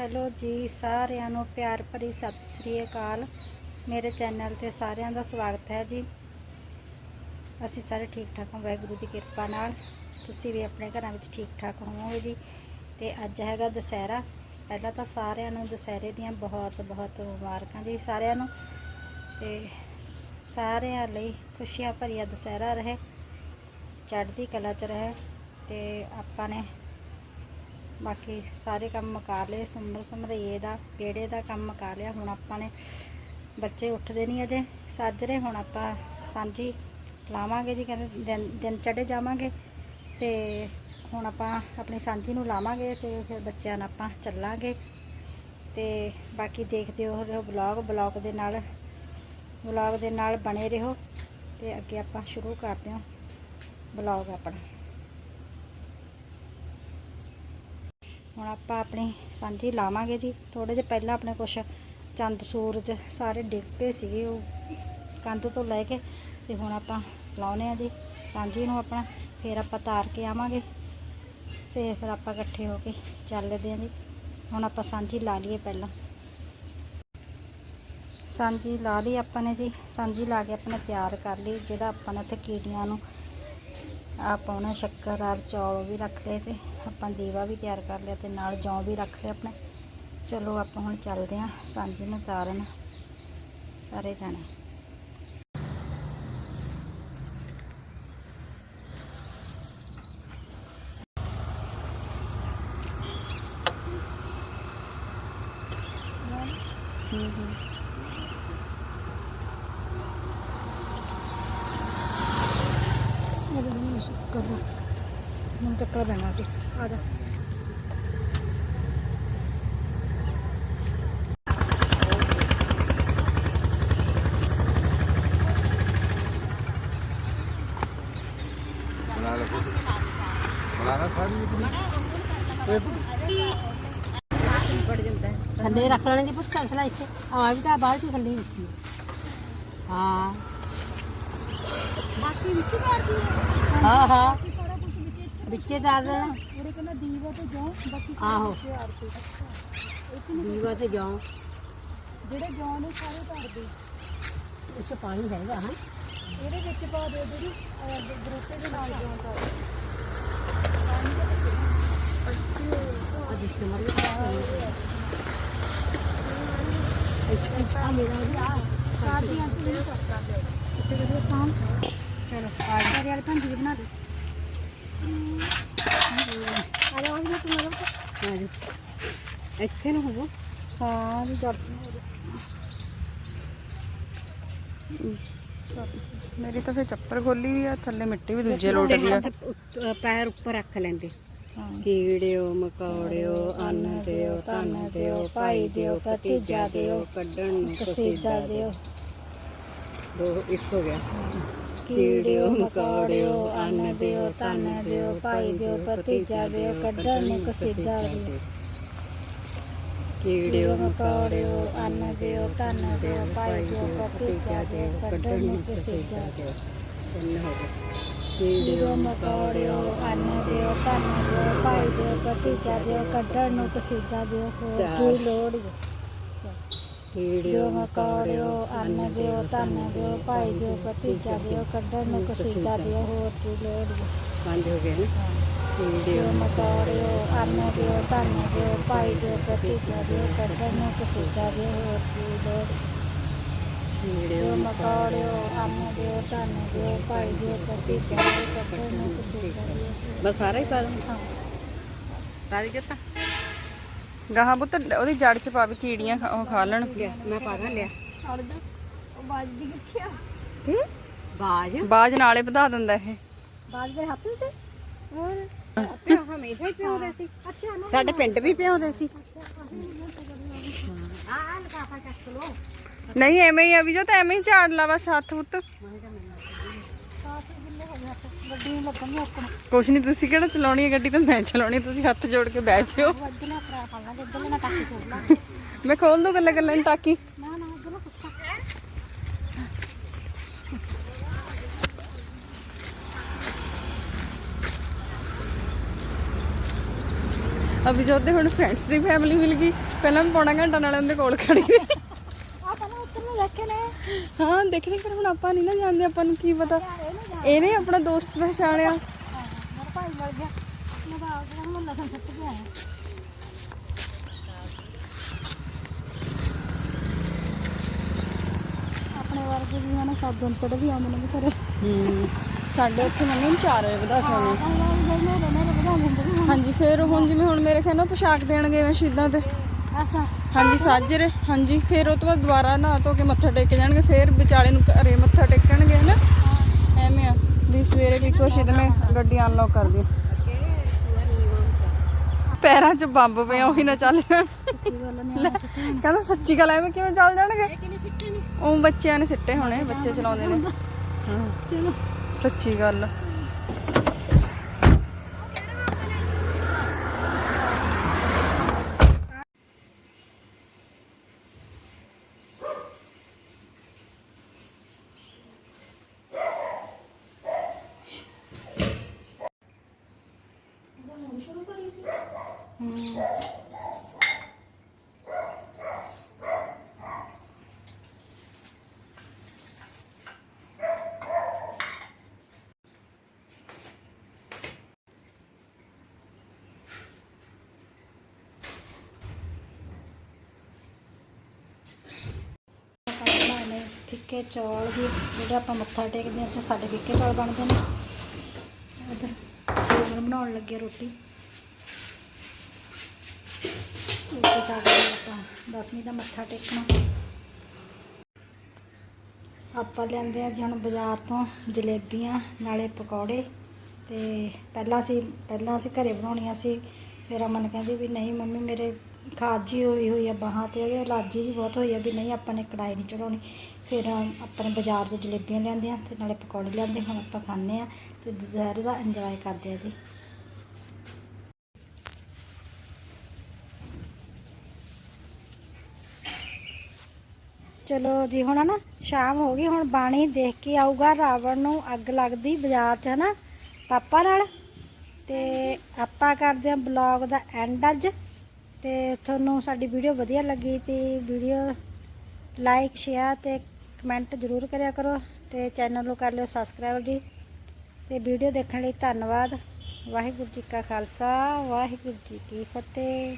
Hello ਜੀ, ਸਾਰਿਆਂ ਨੂੰ ਪਿਆਰ ਭਰੀ ਸਤਿ ਸ੍ਰੀ ਅਕਾਲ। ਮੇਰੇ ਚੈਨਲ ਤੇ ਸਾਰਿਆਂ ਦਾ ਸਵਾਗਤ ਹੈ ਜੀ। ਅਸੀਂ ਸਾਰੇ ਠੀਕ ਠਾਕ ਹਾਂ, ਵਾਹਿਗੁਰੂ ਦੀ ਕਿਰਪਾ ਨਾਲ। ਤੁਸੀਂ ਵੀ ਆਪਣੇ ਘਰਾਂ ਵਿੱਚ ਠੀਕ ਠਾਕ ਹੋਵੋਗੇ ਜੀ। ਤੇ ਅੱਜ ਹੈਗਾ ਦੁਸਹਿਰਾ। ਪਹਿਲਾਂ ਤਾਂ ਸਾਰਿਆਂ ਨੂੰ ਦੁਸਹਿਰੇ ਦੀਆਂ ਬਹੁਤ ਬਹੁਤ ਮੁਬਾਰਕਾਂ ਜੀ ਸਾਰਿਆਂ ਨੂੰ। ਤੇ ਸਾਰਿਆਂ ਲਈ ਖੁਸ਼ੀਆਂ ਭਰੀਆ ਦੁਸਹਿਰਾ ਰਹੇ। ਚੜ੍ਹਦੀ ਕਲਾ ਚ ਰਹੇ। ਤੇ ਆਪਾਂ ਨੇ ਬਾਕੀ ਸਾਰੇ ਕੰਮ ਮੁਕਾ ਲਏ, ਸੁੰਦਰ ਸਮਰਈਏ ਦਾ ਪੇੜੇ ਦਾ ਕੰਮ ਮੁਕਾ ਲਿਆ। ਹੁਣ ਆਪਾਂ ਨੇ ਬੱਚੇ ਉੱਠਦੇ ਨਹੀਂ ਅਜੇ ਸਾਜਰੇ ਹੁਣ ਆਪਾਂ ਸਾਂਝੀ ਲਾਵਾਂਗੇ ਜੀ, ਕਹਿੰਦੇ ਦਿਨ ਦਿਨ ਚੜੇ ਜਾਵਾਂਗੇ ਤੇ ਹੁਣ ਆਪਾਂ ਆਪਣੀ ਸਾਂਝੀ ਨੂੰ ਲਾਵਾਂਗੇ ਤੇ ਫਿਰ ਬੱਚਿਆਂ ਨਾਲ ਆਪਾਂ ਚੱਲਾਂਗੇ। ਤੇ ਬਾਕੀ ਦੇਖਦੇ ਹੋ ਰਹੋ ਬਲੌਗ ਬਲੌਗ ਦੇ ਨਾਲ ਬਲੌਗ ਦੇ ਨਾਲ ਬਣੇ ਰਹੋ ਤੇ ਅੱਗੇ ਆਪਾਂ ਸ਼ੁਰੂ ਕਰਦੇ ਹਾਂ ਬਲੌਗ ਆਪਣਾ। ਹੁਣ ਆਪਾਂ ਆਪਣੀ ਸਾਂਝੀ ਲਾਵਾਂਗੇ ਜੀ। ਥੋੜੇ ਜਿਹਾ ਪਹਿਲਾਂ ਆਪਣੇ ਕੁਛ ਚੰਦ ਸੂਰਜ ਸਾਰੇ ਡਿੱਗ ਪਏ ਸੀਗੇ, ਉਹ ਕੰਧ ਤੋਂ ਲੈ ਕੇ ਤੇ ਹੁਣ ਆਪਾਂ ਲਾਉਨੇ ਆ ਜੀ। ਸਾਂਝੀ ਨੂੰ ਆਪਣਾ ਫਿਰ ਆਪਾਂ ਤਾਰ ਕੇ ਆਵਾਂਗੇ ਤੇ ਫਿਰ ਆਪਾਂ ਇਕੱਠੇ ਹੋ ਕੇ ਚੱਲਦੇ ਆਂ ਜੀ। ਹੁਣ ਆਪਾਂ ਸਾਂਝੀ ਲਾ ਲਈਏ ਪਹਿਲਾਂ। ਸਾਂਝੀ ਲਾ ਲਈ ਆਪਾਂ ਨੇ ਜੀ। ਸਾਂਝੀ ਲਾ ਕੇ ਆਪਣੇ ਤਿਆਰ ਕਰ ਲਈ, ਜਿਹੜਾ ਆਪਾਂ ਨੇ ਇੱਥੇ ਕੀੜੀਆਂ ਨੂੰ ਆ ਪਾਉਣਾ ਸ਼ੱਕਰ ਔਰ ਚੌਲ ਵੀ ਰੱਖ ਲਏ ਤੇ ਆਪਾਂ ਦੀਵਾ ਵੀ ਤਿਆਰ ਕਰ ਲਿਆ ਤੇ ਨਾਲ ਜੌਂ ਵੀ ਰੱਖ ਲਿਆ ਆਪਣੇ। ਚਲੋ ਆਪਾਂ ਹੁਣ ਚੱਲਦੇ ਆਂ ਸਾਂਝੇ ਨੂੰ ਤਾਰਨ ਸਾਰੇ ਜਾਣੇ। ਹੂੰ ਹੂੰ ਇਹਦੇ ਨੂੰ ਸ਼ੱਕਰ ਦਾ ਹੁਣ ਚੱਕਰ ਪੈਣਾ ਤੇ ਆ ਜਾ। ਬਣਾ ਲੈ ਪੁੱਤ। ਬਣਾ ਲੈ ਸਾਰੀ ਥੱਲੇ ਰੱਖ ਲੈਣੇ ਦੀ ਪੁੱਤ ਕਸਲਾ ਇੱਥੇ। ਆ ਵੀ ਤਾਂ ਬਾਲਟੀ ਥੱਲੇ ਹੀ ਰੱਖੀ ਹਾਂ। ਹਾਂ ਹਾਂ ਸਾਰਾ ਕੁਝ ਵਿੱਚ ਵਿੱਚੇ ਦੱਸ ਦੇਣਾ ਉਹਦੇ ਕਹਿੰਦਾ ਦੀਵਾ ਤੇ ਜੌਂ ਬਾਕੀ ਆਹੋ ਆਰਤੀ ਦੀਵਾ ਤੇ ਜਾਉ ਜਿਹੜੇ ਜੌਂ ਨੇ ਸਾਰੇ ਧਰ ਦੇ ਇੱਥੇ ਪਾਣੀ ਹੈਗਾ ਹਾਂ ਇਹਦੇ ਵਿੱਚ ਪਾ ਦੇ ਜਿਹੜੀ ਗਰੋਟੇ ਦੇ ਨਾਲ ਜੌਂ ਕਰ ਅੱਜ ਇਸ ਮਰ ਇੱਥੇ ਆ ਮੇਰਾ ਵੀ ਆ ਸਾਡੀਆਂ ਤੇ ਇਹ ਕਰਦਾ ਪਿਆ ਕਿੱਥੇ ਕਰੀਏ ਕੰਮ ਆ ਯਾਰ ਭਾਂਜੀ ਵੀ ਬਣਾ ਦੇ। ਆ ਜਾ ਉਹ ਵੀ ਤੂੰ ਮੇਰਾ ਹਾਂ ਜੀ। ਇੱਥੇ ਨੂੰ ਹੋਵੋ ਹਾਂ ਜੀ ਜੜ ਮੇਰੀ ਤਾਂ ਫੇ ਚੱਪਲ ਖੋਲੀ ਵੀ ਆ ਥੱਲੇ ਮਿੱਟੀ ਵੀ ਦੂਜੇ ਲੋਟਦੀ ਆ। ਹੱਥ ਉੱਤ- ਪੈਰ ਉੱਪਰ ਰੱਖ ਲੈਂਦੇ। ਕੀੜਿਓ ਮਕੌੜਿਓ ਅੰਨ ਦਿਓ ਧਨ ਦਿਓ ਭਾਈ ਦਿਓ ਭਤੀਜਾ ਦਿਓ ਕੱਢਣ ਨੂੰ ਕਸੀਦਾ ਦਿਓ। ਦੋ ਇੱਕ ਹੋ ਗਿਆ। ਕੀੜਿਓ ਮਕੌੜਿਓ ਅੰਨ ਦਿਓ ਧਨ ਦਿਓ ਭਾਈ ਦਿਓ ਭਤੀਜਾ ਦਿਓ ਕੱਢਣ ਨੂੰ ਕਸੀਦਾ ਦਿਓ ਕੀੜਿਓ ਮਕੌੜਿਓ ਅੰਨ ਦਿਓ ਧਨ ਦਿਓ ਭਾਈ ਦਿਓ ਭਤੀਜਾ ਦਿਓ ਕੱਢਣ ਨੂੰ ਕਸੀਦਾ ਦਿਓ ਤਿੰਨ ਹੋ ਕੀੜਿਓ ਕੀੜਿਓ ਮਕੌੜਿਓ ਅੰਨ ਦਿਓ ਧਨ ਦਿਓ ਭਾਈ ਦਿਓ ਭਤੀਜਾ ਦਿਓ ਕੱਢਣ ਨੂੰ ਕਸੀਦਾ ਦਿਓ ਹੋਰ। ਕੀ ਲੋੜ ਈ? ਕੀੜਿਓ ਮਕੌੜਿਓ ਅੰਨ ਦਿਓ ਧਨ ਦਿਓ ਭਾਈ ਦਿਓ ਭਤੀਜਾ ਦਿਓ ਕੱਢਣ ਨੂੰ ਕਸੀਦਾ ਦਿਓ ਹੋਰ ਕੀ ਲੋੜ? ਪੰਜ ਹੋ ਗਏ ਨਾ। ਕੀੜਿਓ ਮਕੌੜਿਓ ਅੰਨ ਦਿਓ ਧਨ ਦਿਓ ਭਾਈ ਦਿਓ ਭਤੀਜਾ ਦਿਓ ਕੱਢਣ ਨੂੰ ਕਸੀਦਾ ਦਿਓ ਹੋਰ ਕੀ ਲੋੜ ਕੀੜਿਓ ਮਕੌੜਿਓ ਅੰਨ ਦਿਓ ਧਨ ਦਿਓ ਭਾਈ ਦਿਓ ਭਤੀਜਾ ਦਿਓ ਕੱਢਣ ਨੂੰ ਕਸੀਦਾ ਦਿਓ ਬਸ ਸਾਰਾ ਹੀ ਸਾਰੀ ਕਿਤਾ ਗਾਹਾਂ ਪੁੱਤ ਉਹਦੀ ਜੜ ਚ ਪਾ ਵੀ ਕੀੜੀਆਂ ਖਾ- ਉਹ ਖਾ ਲੈਣ। ਲਿਆ ਮੈਂ ਪਾ ਦਾਂ ਲਿਆ। ਅੜਦਾ ਉਹ ਬਾਜ ਦੀ ਕਿੱਥੇ ਆ ਬਾਜ? ਬਾਜ ਨਾਲੇ ਵਧਾ ਦਿੰਦਾ ਇਹ। ਬਾਜ ਦੇ ਹੱਥ ਤੇ? ਹੋਰ? ਪਿਓ ਹਮੇਸ਼ਾ ਹੀ ਪਿਉਂਦੇ ਸੀ। ਅੱਛਾ ਨਾ ਸਾਡੇ ਪਿੰਡ ਵੀ ਪਿਉਂਦੇ ਸੀ। ਨਹੀਂ ਐਵੇਂ ਹੀ ਆ ਵੀ ਜੋ ਤਾਂ ਐਵੇਂ ਹੀ ਝਾੜ ਲਾ ਬਸ ਹੱਥ ਹੁੱਤ ਗੱਡੀ ਨੂੰ ਲੱਗਣ ਨੂੰ ਆਪਣਾ ਕੁਛ ਨਹੀਂ ਤੁਸੀਂ ਕਿਹੜਾ ਚਲਾਉਣੀ ਹੈ ਗੱਡੀ ਤਾਂ ਮੈਂ ਚਲਾਉਣੀ ਹੈ, ਤੁਸੀਂ ਹੱਥ ਜੋੜ ਕੇ ਬਹਿ ਜਿਓ। ਵੱਧ ਨਾ ਕਰਾ ਪਾ ਲਾਂਗੇ ਇੱਧਰ ਨਾ ਟੱਕ ਖੋਲ ਲਾ ਮੈਂ ਖੋਲ ਦੂੰ ਗੱਲਾਂ ਗੱਲਾਂ ਨੂੰ ਟਾਕੀ ਨਾ ਨਾ ਇੱਧਰ ਨਾ ਸੁੱਤਾ ਅਭਿਜੋਤ ਦੇ ਹੁਣ ਫਰੈਂਡਸ ਦੀ ਫੈਮਿਲੀ ਮਿਲ ਗਈ। ਪਹਿਲਾਂ ਮੈਂ ਪੌਣਾ ਘੰਟਾ ਨਾਲ ਉਹਦੇ ਕੋਲ ਖੜੀ ਰਹੀ ਆ ਪਹਿਲਾਂ ਉੱਤਰ ਨੂੰ ਦੇਖੇ ਨੇ ਹਾਂ ਦੇਖਦੇ ਪਰ ਹੁਣ ਆਪਾਂ ਨਹੀਂ ਨਾ ਜਾਣਦੇ ਆਪਾਂ ਨੂੰ ਕੀ ਪਤਾ ਇਹਨੇ ਆਪਣਾ ਦੋਸਤ ਪਛਾਣਿਆ ਮੇਰਾ ਭਾਈ ਮਰ ਗਿਆ ਮੈਂ ਤਾਂ ਆਪ ਨੂੰ ਲਸਣ ਸੱਟ ਕੇ ਆਇਆ ਆਪਣੇ ਵਰਗੇ ਵੀ ਨਾ ਸਭ ਦਿਨ ਚੜ ਵੀ ਆਉਂਦੇ ਨੇ ਵੀ ਘਰੇ ਹੂੰ ਸਾਡੇ ਉੱਥੇ ਮੰਮੀ ਨੂੰ 4 ਵਜੇ ਵਧਾ ਕੇ ਆਉਣੇ ਹਾਂਜੀ ਫਿਰ ਹੁਣ ਜਿਵੇਂ ਹੁਣ ਮੇਰੇ ਖਿਆਲ ਨਾਲ ਪੋਸ਼ਾਕ ਦੇਣਗੇ ਮੈਂ ਸ਼ਹੀਦਾਂ ਤੇ ਆਸਾ ਹਾਂਜੀ ਸਾਜਰੇ ਹਾਂਜੀ ਫਿਰ ਉਹ ਤੋਂ ਬਾਅਦ ਦੁਬਾਰਾ ਨਹਾ ਧੋ ਕੇ ਮੱਥਾ ਟੇਕ ਜਾਣਗੇ ਫਿਰ ਵਿਚਾਲੇ ਨੂੰ ਘਰੇ ਮੱਥਾ ਟੇਕਣਗੇ ਹਨਾ? ਐਵੇਂ ਆ ਵੀ ਸਵੇਰੇ ਵੀ ਕੋਸ਼ਿਸ਼ ਮੈਂ ਗੱਡੀ ਅਨਲੌਕ ਕਰ ਦਿਓ। ਪੈਰਾਂ 'ਚ ਬੰਬ ਪਿਆ ਉਹੀ ਨਾ ਚੱਲ। ਜਾਣ ਕਹਿੰਦਾ ਸੱਚੀ ਗੱਲ ਐਵੇਂ ਕਿਵੇਂ ਚੱਲ ਜਾਣਗੇ? ਉਹ ਬੱਚਿਆਂ ਨੇ ਸਿੱਟੇ ਹੋਣੇ ਬੱਚੇ ਚਲਾਉਂਦੇ ਨੇ। ਚਲੋ। ਸੱਚੀ ਗੱਲ ਹੂੰ ਆਪਾਂ ਬਣਾਉਣੇ ਫਿੱਕੇ ਚੌਲ ਜੀ ਜਿਹੜੇ ਆਪਾਂ ਮੱਥਾ ਟੇਕਦੇ ਹਾਂ ਤੇ ਸਾਡੇ ਫਿੱਕੇ ਚੌਲ ਬਣਦੇ ਨੇ। ਇੱਧਰ ਹੁਣ ਬਣਾਉਣ ਲੱਗੇ ਰੋਟੀ। ਰੋਟੀ ਖਾ ਕੇ ਆਪਾਂ ਦਸਵੀਂ ਦਾ ਮੱਥਾ ਟੇਕਣਾ। ਆਪਾਂ ਲਿਆਂਦੇ ਆ ਜੀ ਹੁਣ ਬਾਜ਼ਾਰ ਤੋਂ ਜਲੇਬੀਆਂ, ਨਾਲੇ ਪਕੌੜੇ। ਤੇ ਪਹਿਲਾਂ ਅਸੀਂ ਪਹਿਲਾਂ ਅਸੀਂ ਘਰੇ ਬਣਾਉਣੀਆਂ ਸੀ। ਫਿਰ ਅਮਨ ਕਹਿੰਦੀ ਵੀ, ਨਹੀਂ ਮੰਮੀ, ਮੇਰੇ ਖਾਜੀ ਹੋਈ ਹੋਈ ਆ ਬਾਹਾਂ ਤੇ ਇਹ ਅਲਰਜੀ ਜੀ ਬਹੁਤ ਹੋਈ ਆ ਵੀ ਨਹੀਂ, ਆਪਾਂ ਨੇ ਕੜਾਈ ਨਹੀਂ ਚੜਾਉਣੀ ਫਿਰ ਆਪਾਂ ਨੇ ਬਾਜ਼ਾਰ ਤੋਂ ਜਲੇਬੀਆਂ ਲਿਆਂਦੀਆਂ ਤੇ ਨਾਲੇ ਪਕੌੜੇ ਲਿਆਂਦੇ, ਹੁਣ ਆਪਾਂ ਖਾਂਦੇ ਆ ਤੇ ਦੁਪਹਿਰ ਦਾ ਇੰਜੋਏ ਕਰਦੇ ਆ ਜੀ। ਚਲੋ ਜੀ, ਹੁਣ ਨਾ ਸ਼ਾਮ ਹੋ ਗਈ, ਹੁਣ ਬਾਣੀ ਦੇਖ ਕੇ ਆਊਗਾ, ਰਾਵਣ ਨੂੰ ਅੱਗ ਲੱਗਦੀ ਬਾਜ਼ਾਰ 'ਚ ਹਨਾ, ਪਾਪਾ ਨਾਲ। ਤੇ ਆਪਾਂ ਕਰਦੇ ਹਾਂ ਬਲੌਗ ਦਾ ਐਂਡ ਅੱਜ। ਤੇ ਤੁਹਾਨੂੰ ਸਾਡੀ ਵੀਡੀਓ ਵਧੀਆ ਲੱਗੀ ਤੇ ਵੀਡੀਓ ਲਾਈਕ, ਸ਼ੇਅਰ ਤੇ ਕਮੈਂਟ ਜ਼ਰੂਰ ਕਰਿਆ ਕਰੋ ਤੇ ਚੈਨਲ ਨੂੰ ਕਰ ਲਿਓ ਸਬਸਕ੍ਰਾਈਬ ਜੀ। ਤੇ ਵੀਡੀਓ ਦੇਖਣ ਲਈ ਧੰਨਵਾਦ। ਵਾਹਿਗੁਰੂ ਜੀ ਕਾ ਖਾਲਸਾ, ਵਾਹਿਗੁਰੂ ਜੀ ਕੀ ਫਤਿਹ।